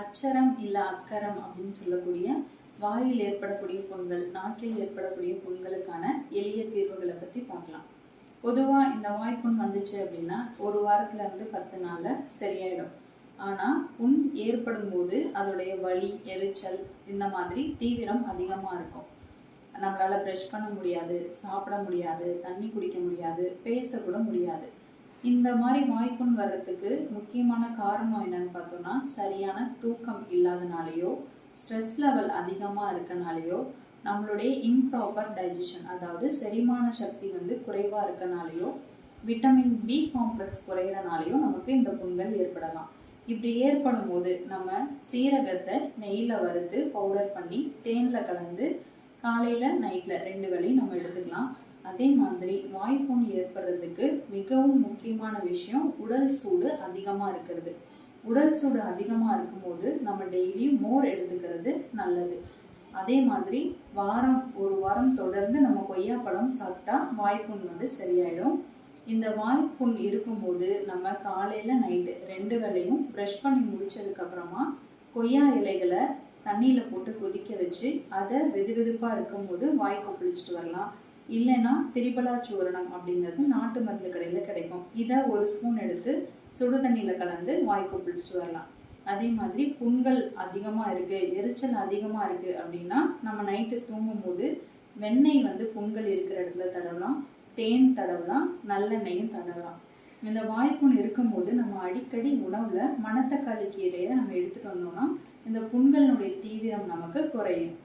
அச்சரம் இல்லை அக்கரம் அப்படின்னு சொல்லக்கூடிய வாயில் ஏற்படக்கூடிய புண்கள் நாக்கில் ஏற்படக்கூடிய புண்களுக்கான எளிய தீர்வுகளை பற்றி பார்க்கலாம். பொதுவாக இந்த வாய்ப்புண் வந்துச்சு அப்படின்னா ஒரு வாரத்துல இருந்து பத்து நாளில் சரியாயிடும். ஆனால் புண் ஏற்படும் போது அதோடைய வலி எரிச்சல் இந்த மாதிரி தீவிரம் அதிகமாக இருக்கும். நம்மளால் ப்ரெஷ் பண்ண முடியாது சாப்பிட முடியாது தண்ணி குடிக்க முடியாது பேசக்கூட முடியாது. இந்த மாதிரி வாய்ப்புண் வர்றதுக்கு முக்கியமான காரணம் என்னன்னு பார்த்தோம்னா சரியான தூக்கம் இல்லாதனாலேயோ ஸ்ட்ரெஸ் லெவல் அதிகமாக இருக்கனாலேயோ நம்மளுடைய இம்ப்ராப்பர் டைஜஷன் அதாவது செரிமான சக்தி வந்து குறைவாக இருக்கனாலேயோ விட்டமின் பி காம்ப்ளெக்ஸ் குறையிறனாலையும் நமக்கு இந்த புண்கள் ஏற்படலாம். இப்படி ஏற்படும் போது நம்ம சீரகத்தை நெய்யில் வறுத்து பவுடர் பண்ணி தேனில் கலந்து காலையில் நைட்டில் ரெண்டு வேலையும் நம்ம எடுத்துக்கலாம். அதே மாதிரி வாய்ப்புண் ஏற்படுறதுக்கு மிகவும் முக்கியமான விஷயம் உடல் சூடு அதிகமாக இருக்கிறது. உடல் சூடு அதிகமாக இருக்கும்போது நம்ம டெய்லியும் மோர் எடுத்துக்கிறது நல்லது. அதே மாதிரி வாரம் ஒரு வாரம் தொடர்ந்து நம்ம கொய்யாப்பழம் சாப்பிட்டா வாய்ப்புண் வந்து சரியாயிடும். இந்த வாய்ப்புண் இருக்கும்போது நம்ம காலையில் நைட்டு ரெண்டு வேளையும் ப்ரஷ் பண்ணி முடிச்சதுக்கப்புறமா கொய்யா இலைகளை தண்ணியில் போட்டு கொதிக்க வச்சு அதை வெது வெதுப்பாக இருக்கும்போது வாய் கொப்பளிச்சுட்டு வரலாம். இல்லைன்னா திரிபலா சூரணம் அப்படிங்கிறது நாட்டு மருந்து கடையில் கிடைக்கும். இதை ஒரு ஸ்பூன் எடுத்து சுடு தண்ணியில் கலந்து வாய்க்கு பிடிச்சிட்டு வரலாம். அதே மாதிரி புண்கள் அதிகமாக இருக்குது எரிச்சல் அதிகமாக இருக்குது அப்படின்னா நம்ம நைட்டு தூங்கும்போது வெண்ணெய் வந்து புண்கள் இருக்கிற இடத்துல தடவலாம் தேன் தடவலாம் நல்லெண்ணெயும் தடவலாம். இந்த வாய்ப்புண் இருக்கும்போது நம்ம அடிக்கடி உணவில் மணத்தக்காளி கீரையை நம்ம எடுத்துகிட்டு வந்தோம்னா இந்த புண்களினுடைய தீவிரம் நமக்கு குறையும்.